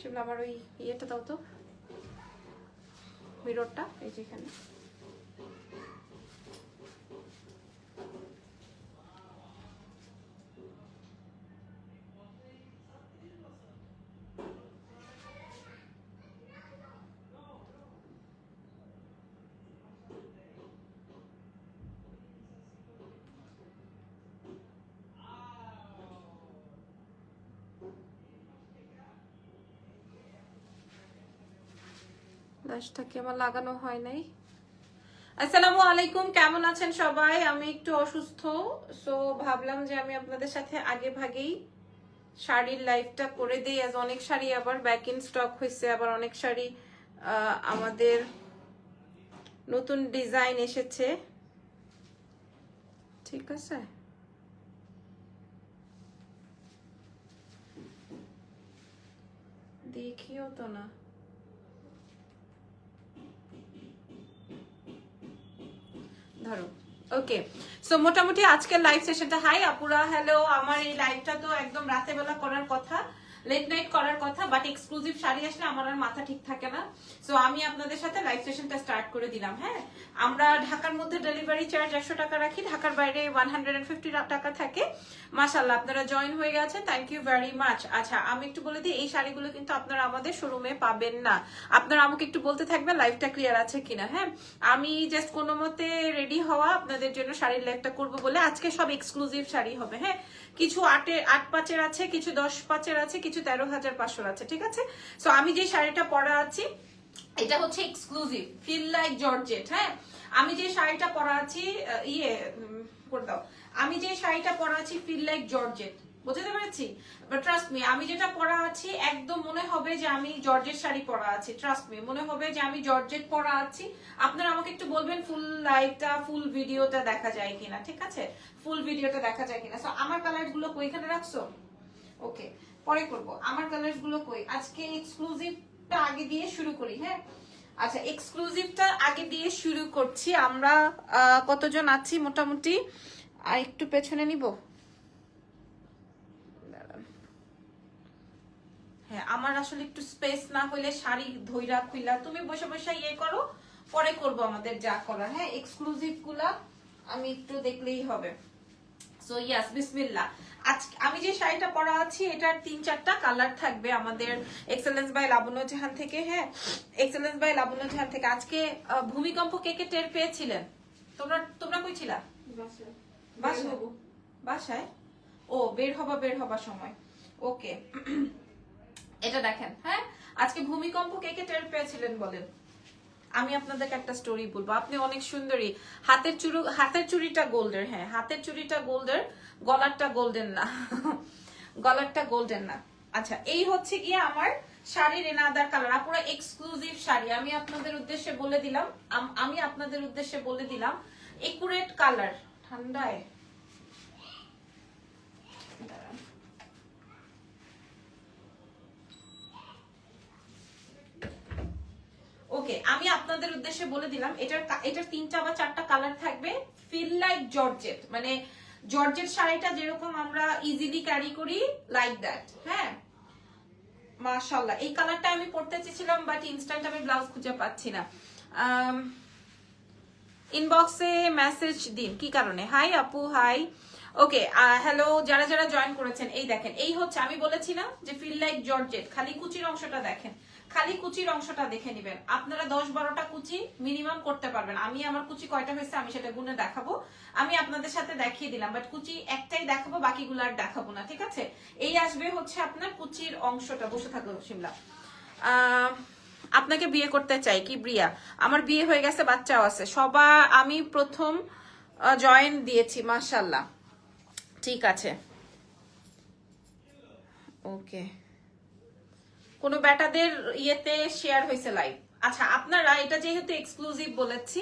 শিমলা আবার ওই ইয়েটা দাও তো মিরোরটা এই যে লাশটা কি আমার লাগানো হয় নাই। আসসালামু আলাইকুম, কেমন আছেন সবাই? আমি একটু অসুস্থ সো ভাবলাম যে আমি আপনাদের সাথে আগে ভাগেই শাড়ির লাইফটা করে দিই আজ অনেক শাড়ি আবার ব্যাক ইন স্টক হয়েছে আবার অনেক শাড়ি আমাদের নতুন ডিজাইন এসেছে। ঠিক আছে? দেখিও তো না। ধরো। ওকে সো মোটামুটি আজকের লাইভ সেশনটা হাই আপুরা হ্যালো আমার এই লাইভটা তো একদম রাতে বেলা করার কথা। লেট নাইট করার কথা বাট এক্সক্লুসিভ শাড়ি আসলে আমার আর মাথা ঠিক থাকে না। সো আমি আপনাদের সাথে লাইভ সেশনটা স্টার্ট করে দিলাম হ্যাঁ? আমরা ঢাকার মধ্যে ডেলিভারি চার্জ একশো টাকা রাখি, ঢাকার বাইরে ওয়ান হান্ড্রেড এন্ড ফিফটি টাকা থাকে। মাসাল্লাহ আপনারা জয়েন হয়ে গেছেন থ্যাংক ইউ ভেরি মাচ আচ্ছা আমি একটু বলে দিই, এই শাড়িগুলো কিন্তু আপনারা আমাদের শোরুমে পাবেন না। আপনারা আমাকে একটু বলতে থাকবেন লাইভটা ক্লিয়ার আছে কিনা হ্যাঁ? আমি জাস্ট কোনো মতে রেডি হওয়া আপনাদের জন্য শাড়ির লাইভটা করব বলে আজকে সব এক্সক্লুসিভ শাড়ি হবে হ্যাঁ? কিছু আটে, আট পাঁচের আছে, কিছু দশ পাঁচের আছে, কিছু তেরো হাজার পাঁচশোর আছে, ঠিক আছে? সো আমি যে শাড়িটা পরা আছি, এটা হচ্ছে এক্সক্লুসিভ ফিল লাইক জর্জেট হ্যাঁ? আমি যে শাড়িটা পরা আছি ইয়ে করে দাও। আমি যে শাড়িটা পরা আছি ফিল লাইক জর্জেট বুঝতে পেরেছি? ট্রাস্ট মি আমি যেটা পরা আছি, একদম মনে হবে যে আমি জর্জের শাড়ি পরা আছি। ট্রাস্ট মি মনে হবে যে আমি জর্জেট পরা আছি। আপনারা আমাকে একটু বলবেন ফুল লাইভটা ফুল ভিডিওটা দেখা যায় কিনা, ঠিক আছে? ফুল ভিডিওটা দেখা যায় কিনা। সো আমার কালারগুলো কই রাখছো? ওকে পরে করব। আমার কালারগুলো কই? আজকে এক্সক্লুসিভটা আগে দিয়ে শুরু করি হ্যাঁ? আচ্ছা এক্সক্লুসিভটা আগে দিয়ে শুরু করছি। আমরা কতজন আছি মোটামুটি? আর একটু পেছনে নিব দাঁড়ান। হ্যাঁ আমার আসলে একটু স্পেস না হইলে শাড়ি ধইরা খুইলা তুমি বসে বসে ইয়ে করো পরে করব আমাদের যা করার। হ্যাঁ এক্সক্লুসিভগুলা আমি একটু দেখলেই হবে। সো ইয়াস বিসমিল্লাহ। আজ আমি যে শাড়িটা পরা আছি এটার তিন চারটা কালার থাকবে আমাদের এক্সেলেন্স বাই লাবণ্য জাহান থেকে হ্যাঁ এক্সেলেন্স বাই লাবণ্য জাহান থেকে। আজকে ভূমিকম্প কে কে টের পেয়েছিলেন? তোমরা তোমরা কই ছিলা? বাসায়। বাসায়? ও বের হবা বের হবার সময়। ওকে এটা দেখেন হ্যাঁ? আজকে ভূমিকম্প কে কে টের পেয়েছিলেন বলেন? আমি আপনাদেরকে একটা স্টোরি বলব। আপনি অনেক সুন্দরী। হাতের চুরু হাতের চুড়িটা গোল্ডের হ্যাঁ। হাতের চুড়িটা গোল্ডের, গলারটা গোল্ডেন না। গলারটা গোল্ডেন না। আচ্ছা এই হচ্ছে গিয়ে আমার শাড়ির এনাদার কালার পুরো এক্সক্লুসিভ শাড়ি। আমি আপনাদের উদ্দেশ্যে বলে দিলাম, আমি আপনাদের উদ্দেশ্যে বলে দিলাম একুরেট কালার ঠান্ডায় দাঁড়ান। ওকে আমি আপনাদের উদ্দেশ্যে বলে দিলাম, এটার এটার তিনটা বা চারটা কালার থাকবে। ফিল লাইক জর্জেট মানে জর্জেট শাড়িটা যেরকম আমরা ইজিলি ক্যারি করি লাইক দ্যাট হ্যাঁ? মাশাল্লাহ এই কালারটা আমি পড়তে চেয়েছিলাম বাট ইনস্ট্যান্ট আমি ব্লাউজ খুঁজে পাচ্ছি না। ইনবক্সে মেসেজ দিন, কি কারণে? হাই আপু হাই ওকে হ্যালো যারা যারা জয়েন করেছেন, এই দেখেন, এই হচ্ছে, আমি বলেছি না যে ফিল লাইক জর্জেট খালি কুচির অংশটা দেখেন। খালি কুচির অংশটা দেখে নেবেন। আপনারা দশ বারোটা কুচি মিনিমাম করতে পারবেন। আমি আমার কুচি কয়টা হয়েছে আমি সেটা গুনে দেখাবো। আমি আপনাদের সাথে দেখিয়ে দিলাম বাট কুচি একটাই দেখাবো, বাকিগুলো আর দেখাবো না, ঠিক আছে? এই আসবে হচ্ছে আপনার কুচির অংশটা। বসে থাকো আহ, আপনাকে বিয়ে করতে চাই কি? ব্রিয়া। আমার বিয়ে হয়ে গেছে, বাচ্চাও আছে। সবার আমি প্রথম জয়েন দিয়েছি মাশাল্লাহ ঠিক আছে। ওকে কোন ব্যাটাদের ইয়েতে শেয়ার হয়েছে লাইভ আচ্ছা আপনারা, এটা যেহেতু এক্সক্লুসিভ বলেছি,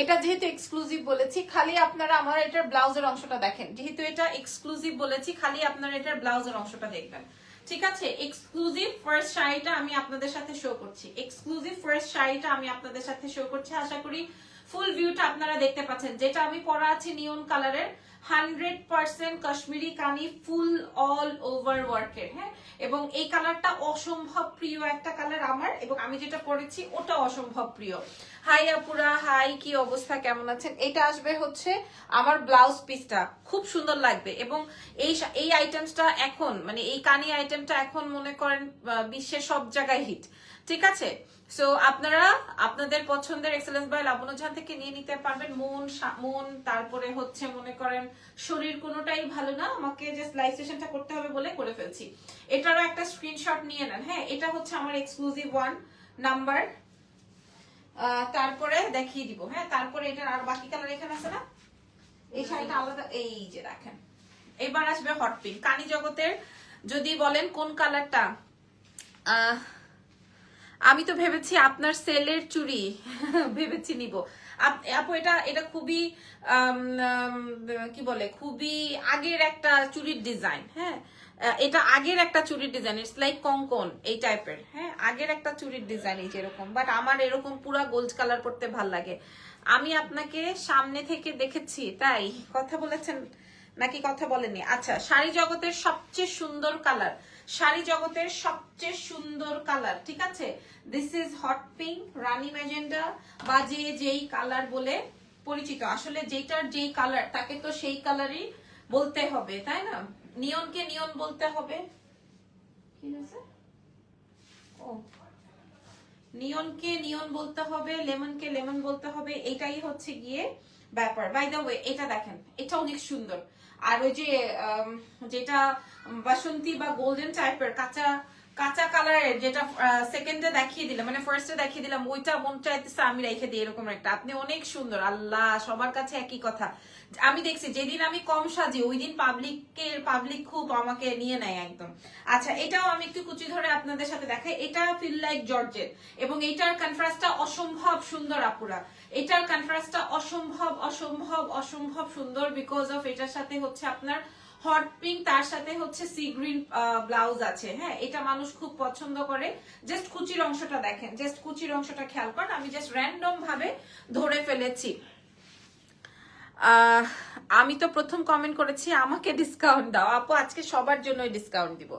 এটা যেহেতু এক্সক্লুসিভ বলেছি, খালি আপনারা আমার এটার ব্লাউজের অংশটা দেখেন। যেহেতু এটা এক্সক্লুসিভ বলেছি, খালি আপনারা এটার ব্লাউজের অংশটা দেখবেন। ঠিক আছে? এক্সক্লুসিভ ফার্স্ট শাড়িটা আমি আপনাদের সাথে শো করছি। এক্সক্লুসিভ ফার্স্ট শাড়িটা আমি আপনাদের সাথে শো করছি। আশা করি ফুল ভিউটা আপনারা দেখতে পাচ্ছেন। যেটা আমি পরা আছি নিয়ন কালারের হান্ড্রেড পার্সেন্ট কাশ্মীরি কানি ফুল অল ওভার ওয়ার্কের হ্যাঁ? এবং এই কালারটা অসম্ভব প্রিয় একটা কালার আমার, এবং আমি যেটা পরেছি ওটা অসম্ভব প্রিয়। হাই আপুরা, হাই, কি অবস্থা, কেমন আছেন? এটা আসবে হচ্ছে আমার ব্লাউজ পিসটা, খুব সুন্দর লাগবে। এবং এই এই আইটেমসটা এখন মানে এই কানি আইটেমটা এখন মনে করেন বিশ্বের সব জায়গায় হিট, ঠিক আছে? সো আপনারা আপনাদের পছন্দের এক্সেলেন্স বাই লাবণজান থেকে নিয়ে নিতে পারবেন। মন মন, তারপরে হচ্ছে মনে করেন শরীর কোনোটাই ভালো না। আমাকে জাস্ট লাইভ সেশনটা করতে হবে বলে করে ফেলছি। এটারও একটা স্ক্রিনশট নিয়ে নেন। হ্যাঁ এটা হচ্ছে আমার এক্সক্লুসিভ ওয়ান নাম্বার তারপরে দেখিয়ে দিব। হ্যাঁ তারপরে এটার আর বাকি কালার এখানে আছে না? এই শাড়িটা আলাদা। এই যে দেখেন। এবার আসবে হট পিঙ্ক কানি জগতের যদি বলেন কোন কালারটা আহ আমি তো ভেবেছি আপনার সেলের চুড়ি ভেবেছি নিব। আপ- এটা এটা খুবই কি বলে, খুবই আগের একটা চুড়ির ডিজাইন হ্যাঁ? এটা আগের একটা চুড়ির ডিজাইন ইটস লাইক কঙ্কন, এই টাইপের হ্যাঁ? আগের একটা চুড়ির ডিজাইন এই যেরকম বাট আমার এরকম পুরা গোল্ড কালার করতে ভালো লাগে। আমি আপনাকে সামনে থেকে দেখেছি, তাই কথা বলেছেন? নাকি কথা বলেনি আচ্ছা শাড়ি জগতের সবচেয়ে সুন্দর কালার শাড়ি জগতের সবচেয়ে সুন্দর কালার ঠিক আছে? দিস ইজ হট পিঙ্ক রানী ম্যাজেন্ডা বা যে যেই কালার বলে পরিচিত। আসলে যেটার যেই কালার তাকে তো সেই কালারই বলতে হবে, তাই না? নিয়নকে নিয়ন বলতে হবে। কি হয়েছে ও। নিয়নকে নিয়ন বলতে হবে, লেমনকে লেমন বলতে হবে, এটাই হচ্ছে গিয়ে ব্যাপার। বাই দ্য ওয়ে এটা দেখেন এটা অনেক সুন্দর। আর ওই যে যেটা বাসন্তী বা গোল্ডেন টাইপের কাঁচা কাঁচা কালারের যেটা সেকেন্ডে দেখিয়ে দিলাম মানে ফার্স্টে দেখিয়ে দিলাম, ওইটা মন চাইতেছে আমি রেখে দিই, এরকম একটা। আপনি অনেক সুন্দর, আল্লাহ, সবার কাছে একই কথা। আমি দেখছি, যেদিন আমি কম সাজি ওই দিন পাবলিকের পাবলিক খুব আমাকে নিয়ে নেয় একদম। আচ্ছা এটাও আমি একটু কুচি ধরে আপনাদের সাথে দেখাই। এটা ফিল লাইক জর্জেট এবং এটার কনফ্রাস্টটা অসম্ভব সুন্দর, আপুরা। এটার কনফ্রাস্টটা অসম্ভব অসম্ভব অসম্ভব সুন্দর বিকজ অফ এটার সাথে হচ্ছে আপনার হট পিঙ্ক তার সাথে হচ্ছে সি গ্রিন ব্লাউজ আছে। হ্যাঁ এটা মানুষ খুব পছন্দ করে। জাস্ট কুচির অংশটা দেখেন। জাস্ট কুচির অংশটা খেয়াল করেন, আমি জাস্ট র্যান্ডম ভাবে ধরে ফেলেছি। আমি তো প্রথম কমেন্ট করেছি, আমাকে ডিসকাউন্ট দাও। আপু, আজকে সবার জন্যই ডিসকাউন্ট দিব।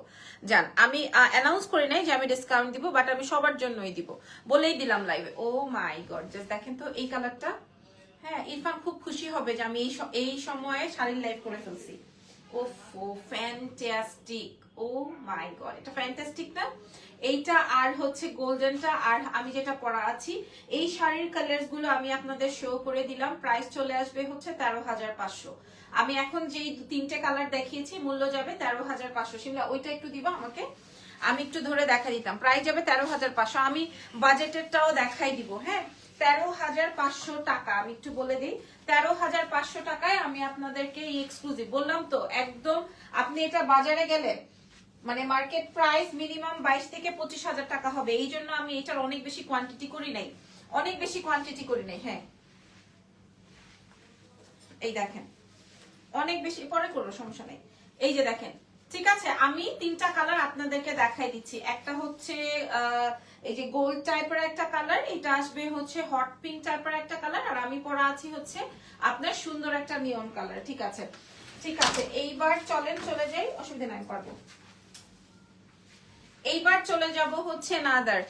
জান, আমি অ্যানাউন্স করি নাই যে আমি ডিসকাউন্ট দিব বাট আমি সবার জন্যই দিব। বলেই দিলাম লাইভে ও মাই গড জাস্ট দেখেন তো এই কালারটা হ্যাঁ ইরফান খুব খুশি হবে যে আমি এই এই সময়ে শাড়ির লাইভ করে ফেলছি। ও ফ্যান্টাস্টিক ও মাই গড এটা ফ্যান্টাস্টিক না? এইটা আর হচ্ছে গোল্ডেনটা, আর আমি যেটা পরা আছি, এই শাড়ির কালার্সগুলো আমি আপনাদের শো করে দিলাম। প্রাইস চলে আসবে হচ্ছে তেরো হাজার পাঁচশো। আমি এখন যেই তিনটে কালার দেখিয়েছি, মূল্য যাবে তেরো হাজার পাঁচশো। সিমলা ওইটা একটু দিবা আমাকে? আমি একটু ধরে দেখা দিতাম। প্রাইস যাবে তেরো হাজার পাঁচশো। আমি বাজেটেরটাও দেখাই দিব হ্যাঁ? তেরো হাজার পাঁচশো টাকা, আমি একটু বলে দিই। তেরো হাজার পাঁচশো টাকায় আমি আপনাদেরকে এক্সক্লুসিভ বললাম তো, একদম আপনি এটা বাজারে গেলে মানে মার্কেট প্রাইস মিনিমাম বাইশ থেকে পঁচিশ হাজার টাকা হবে। এই জন্য আমি এটার অনেক বেশি কোয়ান্টিটি করি নাই। অনেক বেশি কোয়ান্টিটি করি নাই হ্যাঁ। এই দেখেন। অনেক বেশি, পরে করব, সমস্যা নেই। এই যে দেখেন, ঠিক আছে, আমি তিনটা কালার আপনাদেরকে দেখাই দিচ্ছি। একটা হচ্ছে এই যে গোল্ড টাইপের একটা কালার এটা আসবে হচ্ছে হট পিঙ্ক টাইপের একটা কালার আর আমি পরা আছি হচ্ছে আপনার সুন্দর একটা নিয়ন কালার ঠিক আছে? ঠিক আছে, এইবার চলেন, চলে যাই, অসুবিধা নাই পারব এইবার চলে যাব হচ্ছে নাদার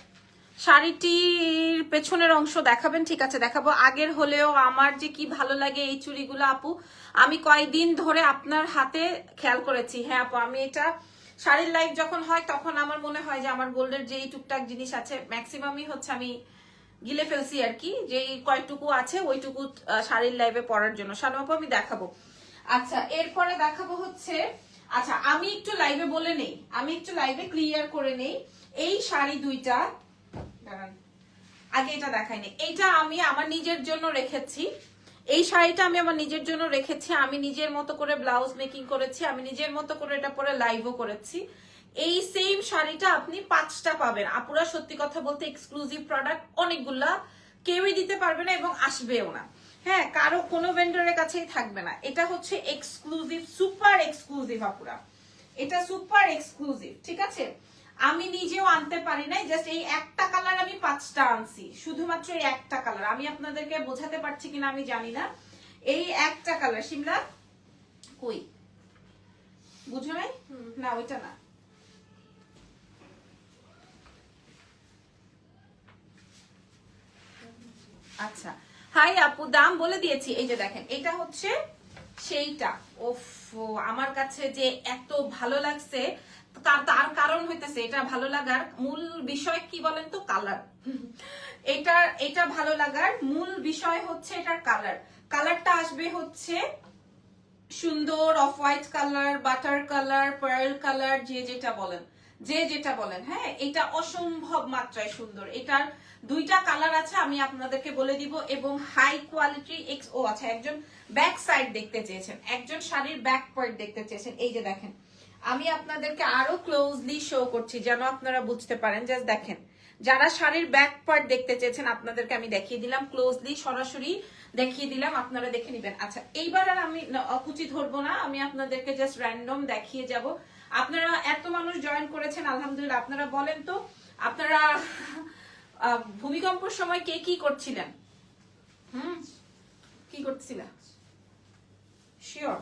শাড়িটির পেছনের অংশ দেখাবেন, ঠিক আছে, দেখাবো। আগের হলেও আমার যে কি ভালো লাগে এই চুড়িগুলো, আপু, আমি কয়েকদিন ধরে আপনার হাতে খেয়াল করেছি। হ্যাঁ আপু, আমি এটা শাড়ির লাইফ যখন হয়, তখন আমার মনে হয় যে আমার গোল্ডের যেই টুকটাক জিনিস আছে ম্যাক্সিমামই হচ্ছে আমি গিলে ফেলছি আর কি যে কয়টুকু আছে ওইটুকু শাড়ির লাইভে পরার জন্য। শানু আপু, আমি দেখাবো। আচ্ছা এরপরে দেখাবো হচ্ছে আচ্ছা আমি একটু লাইভে বলে নেই। আমি একটু লাইভে ক্লিয়ার করে নেই। এই শাড়ি দুইটা, দাঁড়ান, আগে এটা দেখাইনি এইটা আমি আমার নিজের জন্য রেখেছি। এই শাড়িটা আমি আমার নিজের জন্য রেখেছি। আমি নিজের মতো করে ব্লাউজ মেকিং করেছি। আমি নিজের মতো করে এটা পরে লাইভও করেছি। এই সেম শাড়িটা আপনি পাঁচটা পাবেন। আপুরা সত্যি কথা বলতে এক্সক্লুসিভ প্রোডাক্ট অনেকগুলা কেউই দিতে পারবে না এবং আসবেও না। হ্যাঁ কারও কোনো ভেন্ডরের কাছেই থাকবে না। এটা হচ্ছে এক্সক্লুসিভ সুপার এক্সক্লুসিভ আপুরা। এটা সুপার এক্সক্লুসিভ ঠিক আছে? আমি নিজেও আনতে পারি নাই জাস্ট এই একটা কালার আমি পাঁচটা আনছি। শুধুমাত্র এই একটা কালার আমি আপনাদেরকে বোঝাতে পারছি কিনা আমি জানি না। এই একটা কালার শিমলা? কই? বুঝো নাই? না ওইটা না। আচ্ছা হাই আপু, দাম বলে দিয়েছি। এই যে দেখেন, এটা হচ্ছে সেইটা। ওফ, আমার কাছে যে এত ভালো লাগছে, তার তার কারণ হইতেছে, এটা ভালো লাগার মূল বিষয় কি বলেন তো? কালার এটা এটা ভালো লাগার মূল বিষয় হচ্ছে এটার কালার কালারটা আসবে হচ্ছে সুন্দর off white colour butter colour pearl colour যে যেটা বলেন। যে যেটা বলেন হ্যাঁ? এটা অসম্ভব মাত্রায় সুন্দর। এটার দুইটা কালার আছে, আমি আপনাদেরকে বলে দিব, এবং হাই কোয়ালিটি এক্স ও আছে। একজন ব্যাক সাইড দেখতে চেয়েছেন, একজন শাড়ির ব্যাক পার্ট দেখতে চেয়েছেন। এই যে দেখেন, আমি আপনাদেরকে আরও ক্লোজলি শো করছি, যেন আপনারা বুঝতে পারেন। জাস্ট দেখেন, যারা শাড়ির ব্যাক পার্ট দেখতে চেয়েছেন, আপনাদেরকে আমি দেখিয়ে দিলাম ক্লোজলি সরাসরি দেখিয়ে দিলাম, আপনারা দেখে নেবেন। আচ্ছা এইবার আর আমি কুচি ধরবো না, আমি আপনাদেরকে জাস্ট র্যান্ডম দেখিয়ে যাব। আপনারা এত মানুষ জয়েন করেছেন, আলহামদুলিল্লাহ, আপনারা বলেন তো, আপনারা ভূমিকম্পর সময় কে কি করছিলেন? হুম? কি করছিলেন? শিওর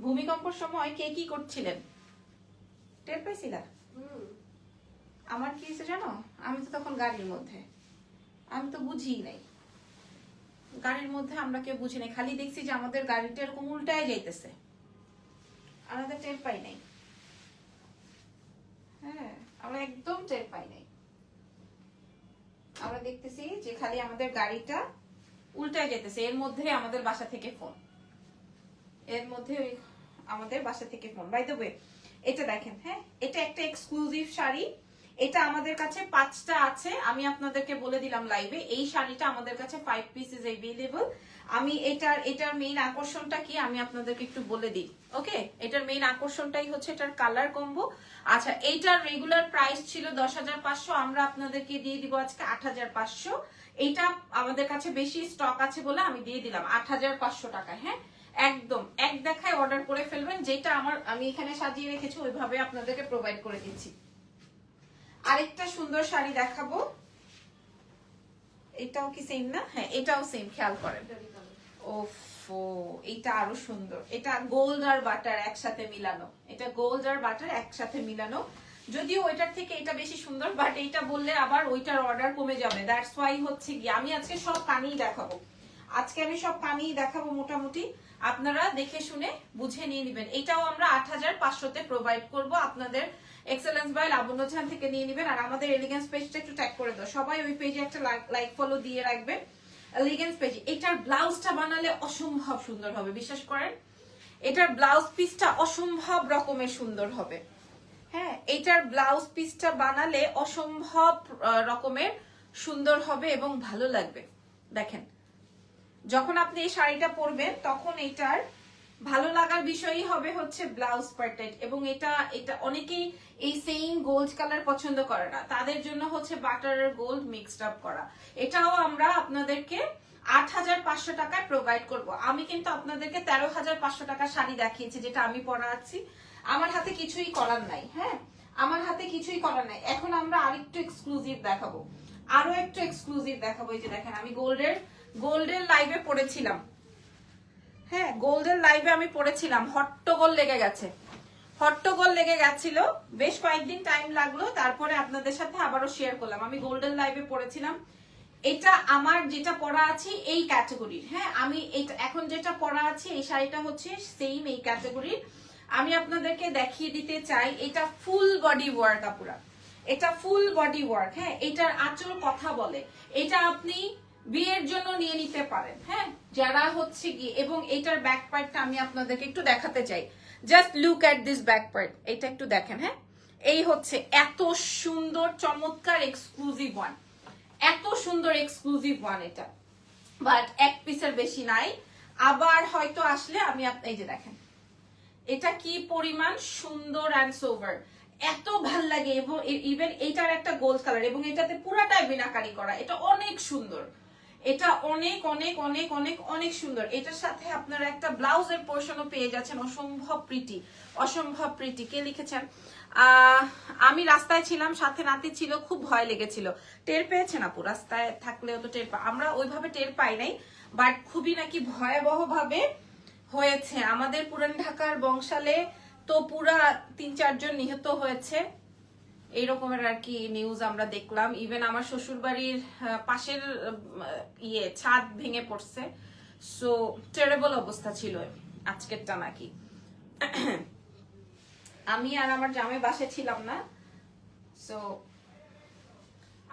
ভূমিকম্পর সময় কে কি করছিলেন? টের পাইছিলা? আমার কি হয়েছে জানো? আমি তো তখন গাড়ির মধ্যে। আমি তো বুঝি নাই। গাড়ির মধ্যে আমরা কেউ বুঝি নাই। খালি দেখছি যে আমাদের গাড়িটা এরকম উল্টায় যাইতেছে। আমাদের টের পাই নাই। হ্যাঁ আমরা একদম টের পাই নাই। আমরা দেখতেছি যে খালি আমাদের গাড়িটা উল্টায় যেতেছে এর মধ্যে আমাদের বাসা থেকে ফোন। এর মধ্যে আমাদের বাসা থেকে ফোন। বাই দ্য এটা দেখেন হ্যাঁ এটা একটা এক্সক্লুসিভ শাড়ি। এটা আমাদের কাছে পাঁচটা আছে। আমি আপনাদেরকে বলে দিলাম লাইভে এই শাড়িটা আমাদের কাছে ফাইভ পিসেস এভেলেবল আমি এটার এটার মেইন আকর্ষণটা কি? আমি আপনাদেরকে একটু বলে দিই ওকে এটার মেইন আকর্ষণটাই হচ্ছে এটার কালার কম্বো আচ্ছা এইটার রেগুলার প্রাইস ছিল দশ হাজার পাঁচশো, আমরা আপনাদেরকে দিয়ে দিব আজকে আট হাজার পাঁচশো। এইটা আমাদের কাছে বেশি স্টক আছে বলে আমি দিয়ে দিলাম, আট হাজার পাঁচশো টাকা হ্যাঁ? একদম, এক দেখায় অর্ডার করে ফেলবেন, যেটা আমার, আমি এখানে সাজিয়ে রেখেছি, ওইভাবে আপনাদেরকে প্রোভাইড করে দিচ্ছি। আরেকটা সুন্দর শাড়ি দেখাবো। এটাও কি সেম না? হ্যাঁ এটাও সেম খেয়াল করেন। ওফো এটা আরও সুন্দর। এটা গোল্ড আর বাটার একসাথে মিলানো। এটা গোল্ড আর বাটার একসাথে মিলানো। যদিও ওইটার থেকে এটা বেশি সুন্দর বাট এইটা বললে আবার ওইটার অর্ডার কমে যাবে। দ্যাটস ওয়াই হচ্ছে কি আমি আজকে সব কানেই দেখাবো। আজকে আমি সব কানেই দেখাবো মোটামুটি। আপনারা দেখে শুনে বুঝে নিয়ে নেবেন। এটাও আমরা আট হাজার পাঁচশোতে প্রোভাইড করব। আপনাদের এক্সেলেন্স লাবণ্য ঝান থেকে নিয়ে নেবেন। আর আমাদের এলিগেন্স পেজটা একটু ট্যাগ করে দাও। সবাই ওই পেজে একটা লাইক ফলো দিয়ে রাখবেন। এলিগেন্স পেয়েছি। এটার ব্লাউজটা বানালে অসম্ভব সুন্দর হবে, বিশ্বাস করেন? এটার ব্লাউজ পিসটা অসম্ভব রকমের সুন্দর হবে। হ্যাঁ এটার ব্লাউজ পিসটা বানালে অসম্ভব রকমের সুন্দর হবে এবং ভালো লাগবে। দেখেন, যখন আপনি এই শাড়িটা পরবেন, তখন এটার ভালো লাগার বিষয়ই হবে হচ্ছে ব্লাউজ পার্টেড এবং এটা এটা অনেকেই এই সেম গোল্ড কালার পছন্দ করে না। তাদের জন্য হচ্ছে বাটার আর গোল্ড মিক্সড আপ করা। এটাও আমরা আপনাদেরকে আট হাজার পাঁচশো টাকায় প্রোভাইড করব। আমি কিন্তু আপনাদেরকে তেরো হাজার পাঁচশো টাকা শাড়ি দেখিয়েছি, যেটা আমি পরা আছি। আমার হাতে কিছুই করার নাই হ্যাঁ? আমার হাতে কিছুই করার নাই। এখন আমরা আরেকটু এক্সক্লুসিভ দেখাবো। আরও একটু এক্সক্লুসিভ দেখাবো। এই যে দেখেন, আমি গোল্ডের গোল্ডের লাইভে পড়েছিলাম। হ্যাঁ গোল্ডেন লাইভে আমি পড়েছিলাম। হট্টগোল লেগে গেছে। হট্টগোল লেগে গেছিল। বেশ কয়েকদিন টাইম লাগল। তারপরে আপনাদের সাথে আবারও শেয়ার করলাম। আমি গোল্ডেন লাইভে পড়েছিলাম। এটা আমার যেটা পরা আছে এই ক্যাটাগরির হ্যাঁ আমি এটা, এখন যেটা পরা আছে এই শাড়িটা হচ্ছে সেম এই ক্যাটাগরির আমি আপনাদেরকে দেখিয়ে দিতে চাই, এটা ফুল বডি ওয়ার্ক আপুরা। এটা ফুল বডি ওয়ার্ক হ্যাঁ এটার আঁচল কথা বলে। এটা আপনি বিয়ের জন্য নিয়ে নিতে পারেন হ্যাঁ? যারা হচ্ছে গিয়ে, এবং এটার ব্যাক পার্টটা আমি আপনাদেরকে একটু দেখাতে চাই। Just look at this back part এটা একটু দেখেন হ্যাঁ? এই হচ্ছে এত সুন্দর, চমৎকার এক্সক্লুসিভ ওয়ান এত সুন্দর এক্সক্লুসিভ ওয়ান এটা। বাট এক পিসের বেশি নাই। আবার হয়তো আসলে আমি এই যে দেখেন। এটা কি পরিমাণ সুন্দর অ্যান্ড সোভার এত ভালো লাগে, এবং ইভেন এটার একটা গোল্ড কালার এবং এটাতে পুরাটাই বিনাকারি করা। এটা অনেক সুন্দর। এটা অনেক অনেক অনেক অনেক অনেক সুন্দর। এটার সাথে আপনারা একটা ব্লাউজের পোর্শনও পেয়ে যাচ্ছেন। অসম্ভব প্রীতি অসম্ভব প্রীতি কে লিখেছেন? আমি রাস্তায় ছিলাম, সাথে নাতি ছিল, খুব ভয় লেগেছিল। টের পেয়েছেন আপু? রাস্তায় থাকলেও তো টের আমরা ওইভাবে টের পাই নাই বাট খুবই নাকি ভয়াবহ ভাবে হয়েছে। আমাদের পুরান ঢাকার বংশালে তো পুরা তিন, চারজন নিহত হয়েছে। এই রকমের আর কি নিউজ আমরা দেখলাম. ইভেন আমার শ্বশুর বাড়ির পাশের ইয়ে ছাদ ভেঙে পড়ছে। সো টেরেবল অবস্থা ছিল আজকেরটা নাকি। আমি আর আমার জামাই বাসে ছিলাম না। সো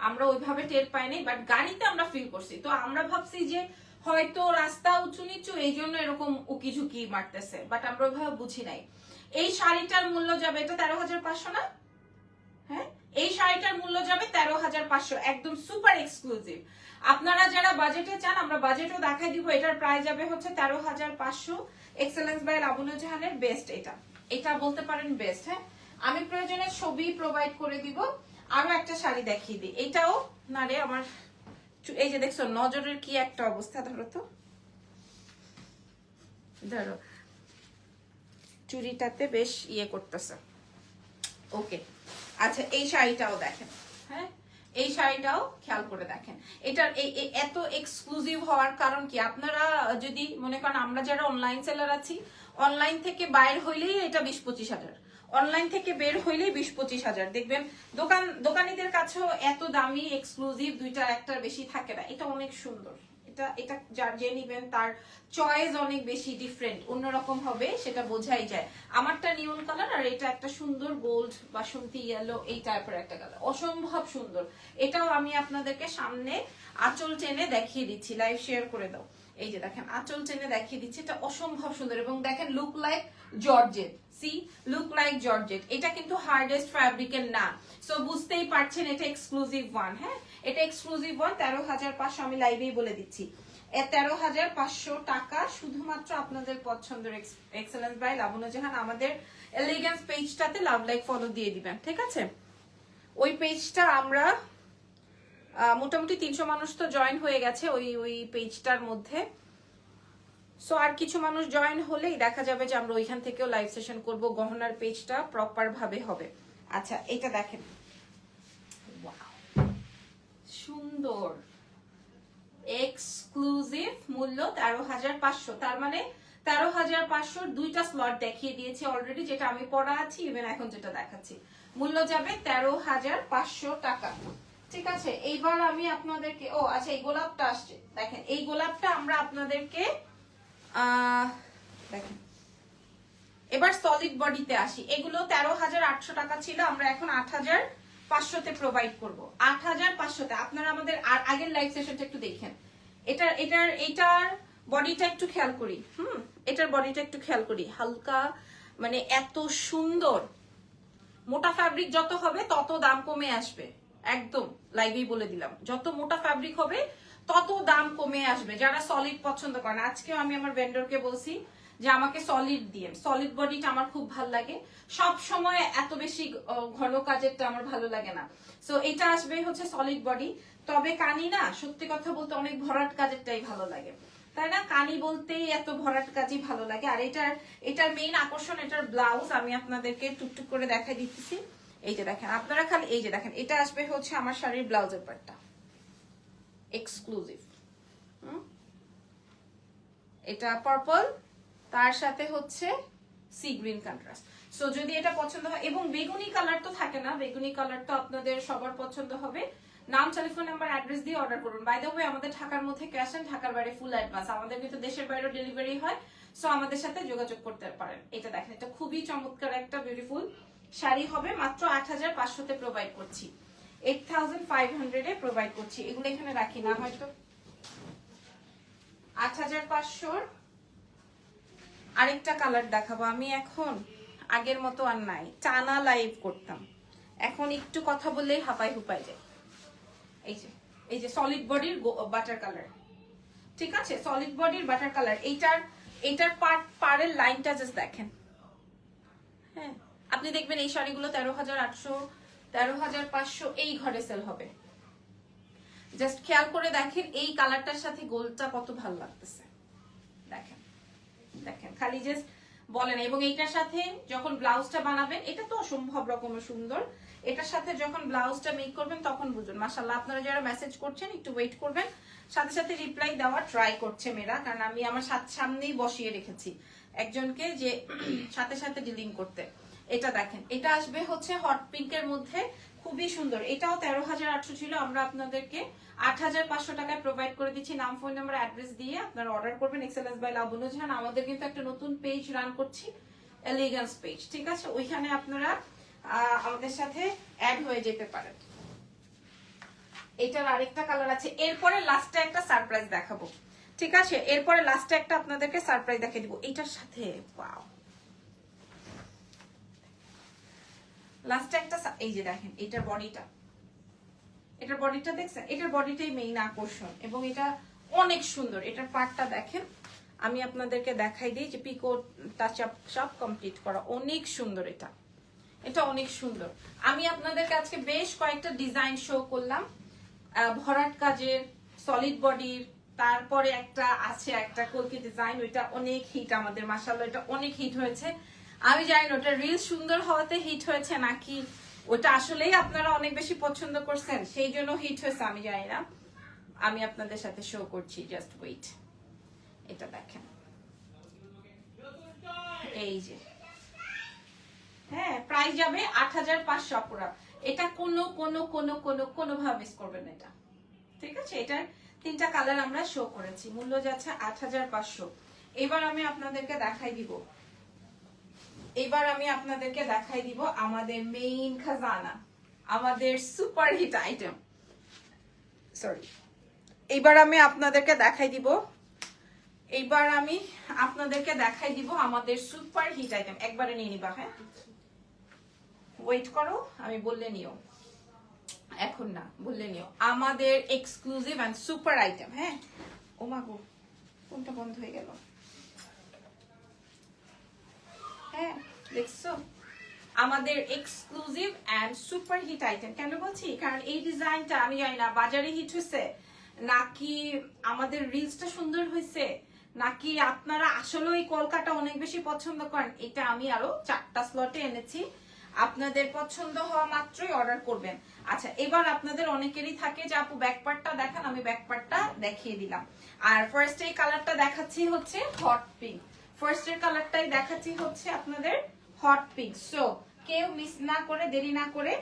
আমরা ওইভাবে টের পাইনি বাট গাড়িতে আমরা ফিল করছি। তো আমরা ভাবছি যে হয়তো রাস্তা উঁচু নিচু, এই জন্য এরকম উকি ঝুঁকি মারতেছে বাট আমরা ওইভাবে বুঝি নাই। এই শাড়িটার মূল্য যাবে, এটা তেরো হাজার পাঁচশো না? হ্যাঁ? এই শাড়িটার মূল্য যাবে তেরো হাজার পাঁচশো, একদম সুপার এক্সক্লুসিভ আপনারা যারা বাজেটে চান, আমরা বাজেটও দেখাই দিব। এটার প্রাইস যাবে হচ্ছে তেরো হাজার পাঁচশো। এক্সেলেন্স বাই লাবুল জাহানের বেস্ট এটা। এটা বলতে পারেন বেস্ট হ্যাঁ? আমি প্রয়োজনে ছবি প্রোভাইড করে দিব। আরও একটা শাড়ি দেখিয়ে দিই। এটাও, না রে, আমার এই যে দেখছ, নজরের কি একটা অবস্থা, ধরো তো। ধরো। চুরিটাতে বেশ ইয়ে করতেছে। ওকে আচ্ছা এই শাড়িটাও দেখেন। হ্যাঁ? এই শাড়িটাও খেয়াল করে দেখেন। এটার এত এক্সক্লুসিভ হওয়ার কারণ কি? আপনারা যদি মনে করেন আমরা যারা অনলাইন সেলার আছি অনলাইন থেকে বাইর হইলেই এটা বিশ পঁচিশ হাজার। অনলাইন থেকে বের হইলেই বিশ পঁচিশ হাজার। দেখবেন, দোকান, দোকানিদের কাছেও এত দামি এক্সক্লুসিভ দুইটা, একটার বেশি থাকে না। এটা অনেক সুন্দর। এটা এটা যার যে নিবেন, তার চয়েস অনেক বেশি ডিফারেন্ট অন্যরকম হবে, সেটা বোঝাই যায়। আমারটা নিয়ন কালার আর এটা একটা সুন্দর গোল্ড বাসন্তী ইয়েলো এই টাইপের একটা কালার অসম্ভব সুন্দর। এটাও আমি আপনাদেরকে সামনে আঁচল টেনে দেখিয়ে দিচ্ছি লাইভ শেয়ার করে দাও। এই যে দেখেন, আঁচল টেনে দেখিয়ে দিচ্ছি, এটা অসম্ভব সুন্দর। এবং দেখেন look like georgette see look like georgette এটা কিন্তু হার্ডেস্ট ফ্যাব্রিকের না। সো বুঝতেই পারছেন, এটা এক্সক্লুসিভ ওয়ান হ্যাঁ? এটা এক্সক্লুসিভ ওয়ান তেরো হাজার পাঁচশো আমি লাইভেই বলে দিচ্ছি। তেরো হাজার পাঁচশো টাকা শুধুমাত্র আপনাদের পছন্দের এক্সেলেন্স বাই লাবণ্য জাহান আমাদের এলিগেন্স পেজটাতে লাভ লাইক ফলো দিয়ে দিবেন, ঠিক আছে? ওই পেজটা আমরা মোটামুটি তিনশো মানুষ তো জয়েন হয়ে গেছে ওই ওই পেজটার মধ্যে। সো আর কিছু মানুষ জয়েন হলেই দেখা যাবে যে আমরা ওইখান থেকেও লাইভ সেশন করব, গহনার পেজটা প্রপার ভাবে হবে। আচ্ছা এটা দেখেন! সুন্দর। এক্সক্লুসিভ মূল্য তেরো হাজার পাঁচশো। তার মানে তেরো হাজার পাঁচশোর দুইটা স্লট দেখিয়ে দিয়েছি অলরেডি যেটা আমি পড়া আছি ইভেন এখন যেটা দেখাচ্ছি। মূল্য যাবে তেরো হাজার পাঁচশো টাকা। ঠিক আছে, এইবার আমি আপনাদেরকে, ও আচ্ছা এই গোলাপটা আসছে। দেখেন, এই গোলাপটা আমরা আপনাদেরকে এবার সলিড বডিতে আসি। এগুলো তেরো হাজার আটশো টাকা ছিল, আমরা এখন আট হাজার পাঁচশোতে প্রোভাইড করব। আট হাজার পাঁচশোতে। আপনারা আমাদের আর আগের লাইভ সেশনটা একটু দেখেন। এটার এটার এটার বডিটা একটু খেয়াল করি, হুম? এটার বডিটা একটু খেয়াল করি। হালকা মানে এত সুন্দর। মোটা ফ্যাব্রিক যত হবে, তত দাম কমে আসবে। একদম লাইভেই বলে দিলাম। যত মোটা ফ্যাব্রিক হবে, তত দাম কমে আসবে। যারা সলিড পছন্দ করেন, আজকেও আমি আমার ভেন্ডরকে বলছি যে আমাকে সলিড দিয়ে সলিড বডিটা আমার খুব ভালো লাগে। সব সময় এত বেশি ঘন কাজেরটা আমার ভালো লাগে না। সো এটা আসবে হচ্ছে সলিড বডি তবে কানি না, সত্যি কথা বলতে অনেক ভরাট কাজেরটাই ভালো লাগে। তাই না? কানি বলতেই এত ভরাট কাজই ভালো লাগে। আর এটার এটার মেইন আকর্ষণ, এটার ব্লাউজ আমি আপনাদেরকে টুকটুক করে দেখাই দিতেছি। এই যে দেখেন, আপনারা খালি, এই যে দেখেন, এটা আসবে হচ্ছে আমার শাড়ির ব্লাউজের পার্টটা এক্সক্লুসিভ এটা পার্পল তার সাথে হচ্ছে সি গ্রিন কন্ট্রাস্ট সো যদি এটা পছন্দ হয়, এবং বেগুনি কালার তো থাকে না, বেগুনি কালার তো আপনাদের সবার পছন্দ হবে। নাম টেলিফোন নাম্বার অ্যাড্রেস দিয়ে অর্ডার করুন। বাই দ্য ওয়ে আমাদের ঢাকার মধ্যে ক্যাশ অ্যান্ড ঢাকার বাইরে ফুল অ্যাডভান্স আমাদের কিন্তু দেশের বাইরেও ডেলিভারি হয় সো আমাদের সাথে যোগাযোগ করতে পারেন। এটা দেখেন, এটা খুবই চমৎকার একটা বিউটিফুল শাড়ি হবে। মাত্র আট হাজার পাঁচশোতে প্রোভাইড করছি। এইট থাউজেন্ড ফাইভ হান্ড্রেডে প্রোভাইড করছি। এগুলো এখানে রাখি না, হয়তো। আট হাজার পাঁচশোর আরেকটা কালার দেখাবো। আমি এখন আগের মতো আর নাই, টানা লাইভ করতাম। এখন একটু কথা বললেই হাঁপাই হুপাই যায়। এই যে এই যে সলিড বডির বাটার কালার ঠিক আছে? সলিড বডির বাটার কালার এইটার এইটার পার্ট পাড়ের লাইনটা জাস্ট দেখেন। হ্যাঁ আপনি দেখবেন এই শাড়িগুলো তেরো হাজার আটশো, তেরো হাজার পাঁচশো এই ঘরে সেল হবে। জাস্ট খেয়াল করে দেখেন এই কালারটার সাথে গোলটা কত ভালো লাগতেছে। দেখেন। খালি জাস্ট বলেন এবং এইটার সাথে যখন ব্লাউজটা বানাবেন, এটা তো অসম্ভব রকমের সুন্দর। এটার সাথে যখন ব্লাউজটা মেক করবেন, তখন বুঝুন। মাসাল্লাহ আপনারা যারা মেসেজ করছেন, একটু ওয়েট করবেন। সাথে সাথে রিপ্লাই দেওয়া ট্রাই করছে মেয়েরা, কারণ আমি আমার সামনেই বসিয়ে রেখেছি একজনকে যে সাথে সাথে ডিলিং করতে। এটা দেখেন। এটা আসবে হচ্ছে হট পিঙ্কের মধ্যে। খুবই সুন্দর। এটাও তেরো হাজার আটশো ছিল। আমরা আপনাদেরকে আট হাজার পাঁচশো টাকায় প্রোভাইড করে দিচ্ছি। নাম ফোন অ্যাড্রেস দিয়ে আপনারা অর্ডার করবেন। এক্সেলেন্স বাই লাবুনু জাহান আমাদের কিন্তু একটা নতুন পেজ রান করছি এলিগেন্স পেজ ঠিক আছে? ওইখানে আপনারা আমাদের সাথে অ্যাড হয়ে যেতে পারেন। এটার আরেকটা কালার আছে। এরপরে লাস্টে একটা সারপ্রাইজ দেখাবো। ঠিক আছে? এরপরে লাস্টে একটা আপনাদেরকে সারপ্রাইজ দেখিয়ে দিব। এটার সাথে ওয়াও লাস্টে একটা এই যে দেখেন, এটার বডিটা এটার বডিটা দেখছেন? এটার বডিটাই মেইন আকর্ষণ এবং এটা অনেক সুন্দর। এটার পার্টটা দেখেন। আমি আপনাদেরকে দেখাই দিই যে পিকো টাচ আপ সব কমপ্লিট করা। অনেক সুন্দর এটা। এটা অনেক সুন্দর। আমি আপনাদেরকে আজকে বেশ কয়েকটা ডিজাইন শো করলাম। ভরাট কাজের সলিড বডির তারপরে একটা আছে, একটা কলকি ডিজাইন ওইটা অনেক হিট আমাদের মাসাল্লাহ এটা অনেক হিট হয়েছে। আমি জানি ওটা রিল সুন্দর হওয়াতে হিট হয়েছে নাকি ওটা আসলেই আপনারা অনেক বেশি পছন্দ করছেন। সেই জন্য হিট হয়েছে, আমি জানি না। আমি আপনাদের সাথে শো করছি জাস্ট ওয়েট এটা দেখেন। এই যে। হ্যাঁ প্রাইস যাবে আট হাজার পাঁচশো আপুরা। এটা কোনো কোনো কোনো কোনো কোনো ভাবে মিস করবেন এটা। ঠিক আছে? এটার তিনটা কালার আমরা শো করেছি। মূল্য যাচ্ছে আট হাজার পাঁচশো। এবার আমি আপনাদেরকে দেখাই দিব। এবার আমি আপনাদেরকে দেখাই দিব আমাদের মেইন খাজানা, আমাদের সুপার হিট আইটেম সরি এবার আমি আপনাদেরকে দেখাই দিব এইবার আমি আপনাদেরকে দেখাই দিব আমাদের সুপার হিট আইটেম একবারে নিয়ে নিবা হ্যাঁ? ওয়েট করো, আমি বললে নিও। এখন না, বললে নিও। আমাদের এক্সক্লুসিভ অ্যান্ড সুপার আইটেম হ্যাঁ? ও মাগো কোনটা বন্ধ হয়ে গেল। হ্যাঁ দেখছ? আমাদের এক্সক্লুসিভ সুপার হিট আইটেম কেন বলছি? কারণ এই ডিজাইনটা আমি জানি না, বাজারে হিট হয়েছে। নাকি আমাদের রিলসটা সুন্দর হয়েছে? নাকি আপনারা আসলে এই কলকাতা অনেক বেশি পছন্দ করেন? এটা আমি আরও চারটা স্লটে এনেছি। আপনাদের পছন্দ হওয়া মাত্রই অর্ডার করবেন। আচ্ছা এবার আপনাদের অনেকেরই থাকে যে, আপু ব্যাকপার্টটা দেখান, আমি ব্যাকপার্টটা দেখিয়ে দিলাম। আর ফার্স্ট এই কালারটা দেখাচ্ছি হচ্ছে হট পিঙ্ক ফার্স্ট এর কালারটাই দেখাচ্ছি হচ্ছে আপনাদের হট পিঙ্ক সো কেউ মিস না করে, দেরি না করে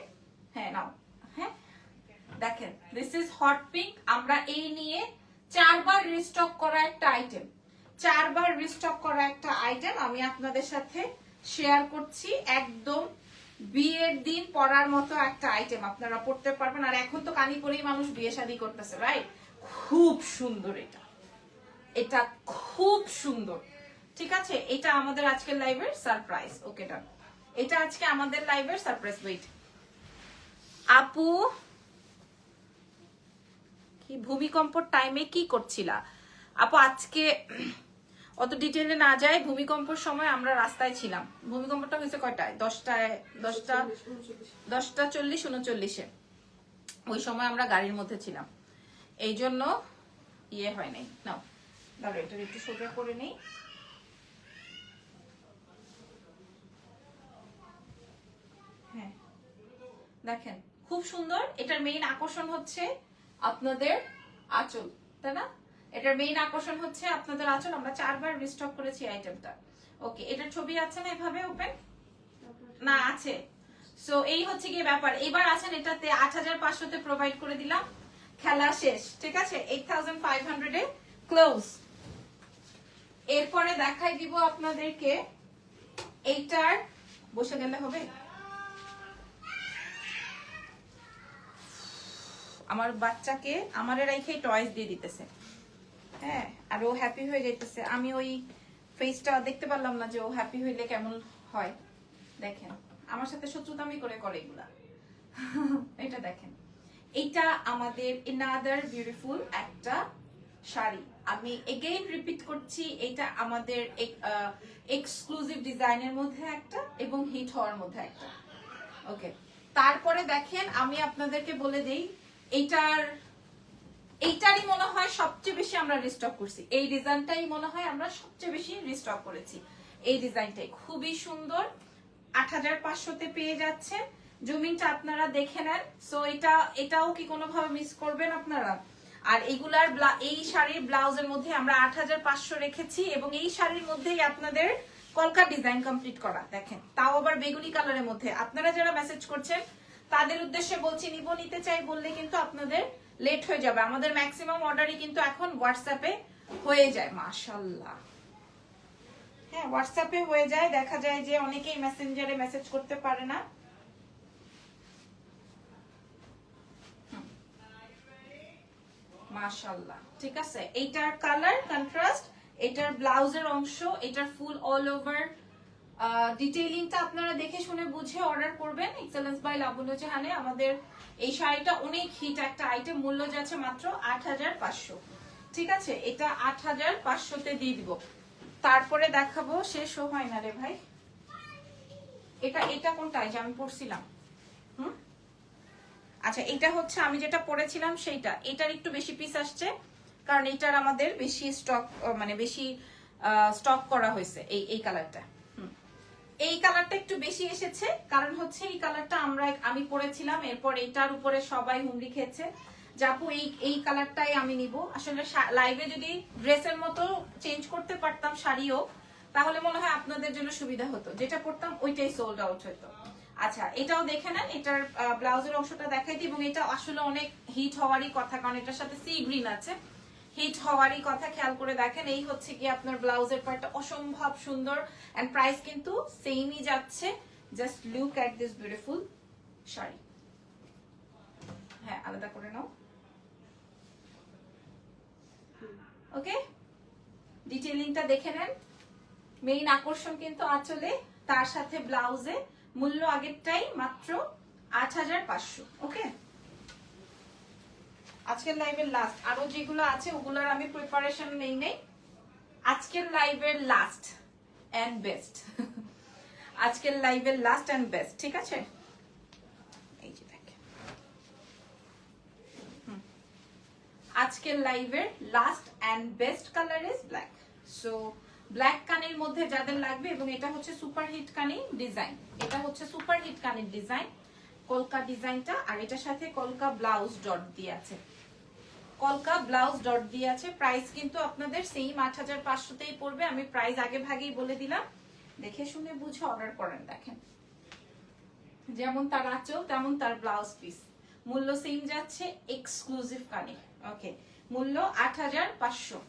হ্যাঁ নাও হ্যাঁ। দেখেন দিস ইজ হট পিঙ্ক আমরা এই নিয়ে চারবার রিস্টক করা একটা আইটেম চারবার রিস্টক করা একটা আইটেম আমি আপনাদের সাথে শেয়ার করছি। একদম বিয়ের দিন পরার মতো একটা আইটেম আপনারা পড়তে পারবেন। আর এখন তো কানি পরেই মানুষ বিয়ে শাদি করতেছে রাইট খুব সুন্দর এটা। এটা খুব সুন্দর। ঠিক আছে? এটা আমাদের আজকের লাইভের সারপ্রাইজ ওকে ডান এটা আজকে আমাদের লাইভের সারপ্রাইজ ওয়েট আপু, কি ভূমিকম্পর টাইমে কি করছিলা? আপু, আজকে অত ডিটেলে না যায়, ভূমিকম্পর সময় আমরা রাস্তায় ছিলাম। ভূমিকম্পটা হয়েছে কয়টায়? দশটায়, দশটা দশটা চল্লিশ, উনচল্লিশে। ওই সময় আমরা গাড়ির মধ্যে ছিলাম। এই জন্য ইয়ে হয় নাই। নাও দাঁড়ো এটা একটু সোজা করে নেই হ্যাঁ দেখেন, খুব সুন্দর। এটার মেইন আকর্ষণ হচ্ছে আপনাদের আঁচল, তাই না? এটার মেইন আকর্ষণ হচ্ছে আপনাদের আঁচল। আমরা চারবার রিস্টক করেছি আইটেমটা ওকে এটার ছবি আছে না এভাবে ওপেন না, আছে। সো এই হচ্ছে গিয়ে ব্যাপার। এবার আছেন এটাতে আট হাজার পাঁচশোতে প্রোভাইড করে দিলাম। খেলা শেষ, ঠিক আছে? এইট থাউজেন্ড ফাইভ হান্ড্রেডে ক্লোজ এরপরে দেখাই দিব আপনাদেরকে এইটার, বসে গেলে হবে? আমার বাচ্চাকে আমারে রেখে টয়েস দিয়ে দিতেছে। হ্যাঁ আর ও হ্যাপি হয়ে যাইতেছে। আমি ওই ফেসটা দেখতে পারলাম না যে ও হ্যাপি হইলে কেমন হয়। দেখেন, আমার সাথে শত্রুতামি করে করে এগুলা। এটা দেখেন। এটা আমাদের ইনাদার বিউটিফুল একটা শাড়ি। আমি এগেইন রিপিট করছি এটা আমাদের এক্সক্লুসিভ ডিজাইনের মধ্যে একটা এবং হিট হওয়ার মধ্যে একটা। ওকে তারপরে দেখেন, আমি আপনাদেরকে বলে দেই এটার এইটারই মনে হয় সবচেয়ে বেশি আমরা রিস্টক করছি। এই ডিজাইনটাই মনে হয় আমরা সবচেয়ে বেশি রিস্টক করেছি। এই ডিজাইনটাই খুবই সুন্দর, আট হাজার পাঁচশোতে পেয়ে যাচ্ছেন জমিনটা আপনারা দেখে নেন। সো এটা, এটাও কি কোনোভাবে মিস করবেন আপনারা? আর এইগুলার এই শাড়ির ব্লাউজের মধ্যে আমরা আট হাজার পাঁচশো রেখেছি এবং এই শাড়ির মধ্যেই আপনাদের কলকা ডিজাইন কমপ্লিট করা। দেখেন, তাও আবার বেগুনি কালারের মধ্যে। আপনারা যারা মেসেজ করছেন তাদের উদ্দেশ্যে বলছি, নিব, নিতে চাই বললে কিন্তু আপনাদের লেট হয়ে যাবে। আমাদের ম্যাক্সিমাম অর্ডারই কিন্তু এখন হোয়াটসঅ্যাপে হয়ে যায় মাশাল্লাহ হ্যাঁ হোয়াটসঅ্যাপে হয়ে যায়। দেখা যায় যে অনেকেই মেসেঞ্জারে মেসেজ করতে পারে না। ঠিক আছে? এইটার কালার কন্ট্রাস্ট এটার ব্লাউজের অংশ এটার ফুল অল ওভার ডিটেইলিংটা আপনারা দেখে শুনে বুঝে অর্ডার করবেন। এক্সেলেন্স বাই লাবণ্য জাহানে আমাদের এই শাড়িটা অনেক হিট একটা আইটেম মূল্য যাচ্ছে মাত্র আট হাজার পাঁচশো। ঠিক আছে? এটা আট হাজার পাঁচশোতে দিয়ে দিব। তারপরে দেখাবো, শেষও হয় না রে ভাই। এটা এটা কোনটা? যে আমি পড়ছিলাম হুম? আচ্ছা এটা হচ্ছে আমি যেটা পড়েছিলাম সেইটা। এটার একটু বেশি পিস আসছে, কারণ এটার আমাদের বেশি স্টক মানে বেশি স্টক করা হয়েছে এই এই কালারটা। এই কালারটা একটু বেশি এসেছে, কারণ হচ্ছে এই কালারটা আমরা আমি পরেছিলাম, এরপর এইটার উপরে সবাই হুমড়ি খেয়েছে। যাপু, এই এই কালারটাই আমি নিব। আসলে লাইভে যদি ড্রেসের মতো চেঞ্জ করতে পারতাম শাড়িও, তাহলে মনে হয় আপনাদের জন্য সুবিধা হতো। যেটা পরতাম ওইটাই সোল্ড আউট হতো। আচ্ছা এটাও দেখে নেন। এটার ব্লাউজের অংশটা দেখাই দিই। এবং এটা আসলে অনেক হিট হওয়ারই কথা, কারণ এটার সাথে সি গ্রিন আছে। হিট হওয়ারই কথা খেয়াল করে দেখেন। এই হচ্ছে কি আপনার ব্লাউজের পার্টটা অসম্ভব সুন্দর এন্ড প্রাইস কিন্তু সেমই যাচ্ছে। Just look at this beautiful sari. হ্যাঁ আলাদা করে নাও। ওকে? ডিটেইলিংটা দেখে নেন। মেইন আকর্ষণ কিন্তু আঁচলে, তার সাথে ব্লাউজে মূল্য আগেরটাই মাত্র আট হাজার পাঁচশো। ওকে? আজকের লাইভের লাস্ট আরও যেগুলো আছে, ওগুলোর আমি প্রিপারেশন নেই নেই। আজকের লাইভের লাস্ট এন্ড বেস্ট আজকের লাইভের লাস্ট এন্ড বেস্ট ঠিক আছে? এই যে দেখেন। আজকের লাইভের last and best colour is black so black কানের মধ্যে যাদের লাগবে, এবং এটা হচ্ছে সুপার হিট কানি ডিজাইন এটা হচ্ছে সুপার হিট কানের ডিজাইন কলকা ডিজাইনটা আর এটার সাথে কলকা ব্লাউজ ডট দিয়ে আছে। কলকা ব্লাউজ ডট দিয়ে আছে। প্রাইস কিন্তু আপনাদের সেম আট হাজার পাঁচশোতেই পড়বে। আমি প্রাইস আগে ভাগেই বলে দিলাম। দেখে শুনে বুঝে অর্ডার করেন, দেখেন। যেমন তার আঁচল, তেমন তার ব্লাউজ পিস মূল্য সেম যাচ্ছে এক্সক্লুসিভ কানে। ওকে মূল্য আট হাজার পাঁচশো।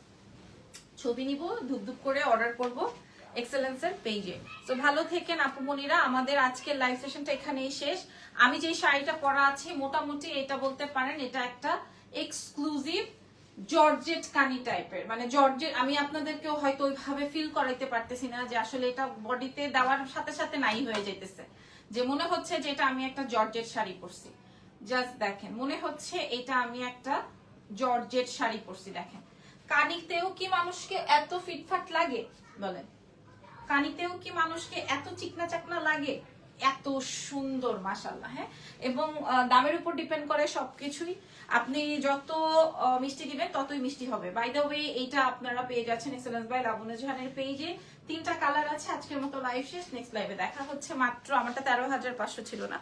ছবি নিব, ধুপ করে অর্ডার করব এক্সেলেন্সের পেজে তো ভালো থেকেন আপুমনিরা আমাদের আজকের লাইভ সেশনটা এখানেই শেষ। আমি যে শাড়িটা পরা আছি, মোটামুটি এটা বলতে পারেন, এটা একটা এক্সক্লুসিভ জর্জেট কানি টাইপের মানে জর্জেট আমি আপনাদেরকেও হয়তো ওইভাবে ফিল করাইতে পারতেছি না যে আসলে এটা বডিতে দেওয়ার সাথে সাথে নাই হয়ে যেতেছে যে মনে হচ্ছে যে এটা আমি একটা জর্জেট শাড়ি পরছি। জাস্ট দেখেন, মনে হচ্ছে এটা আমি একটা জর্জেট শাড়ি পরছি, দেখেন। কানিতেও কি মানুষকে এত ফিটফাট লাগে? বলেন। কানিতেও কি মানুষকে এত চিকনা চাকনা লাগে? এত সুন্দর মাসাল্লাহ হ্যাঁ? এবং দামের উপর ডিপেন্ড করে সবকিছুই। আপনি যত মিষ্টি দিবেন ততই মিষ্টি হবে। বাই দা ওয়ে এইটা আপনারা পেয়ে যাচ্ছেন এক্সেলেন্স বাই লাবণ্য জাহানের পেজে তিনটা কালার আছে, আজকের মতো লাইভ শেষ নেক্সট লাইভে দেখা হচ্ছে। মাত্র আমারটা তেরো হাজার পাঁচশো ছিল না।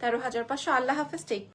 তেরো হাজার পাঁচশো, আল্লাহ হাফেজ টেক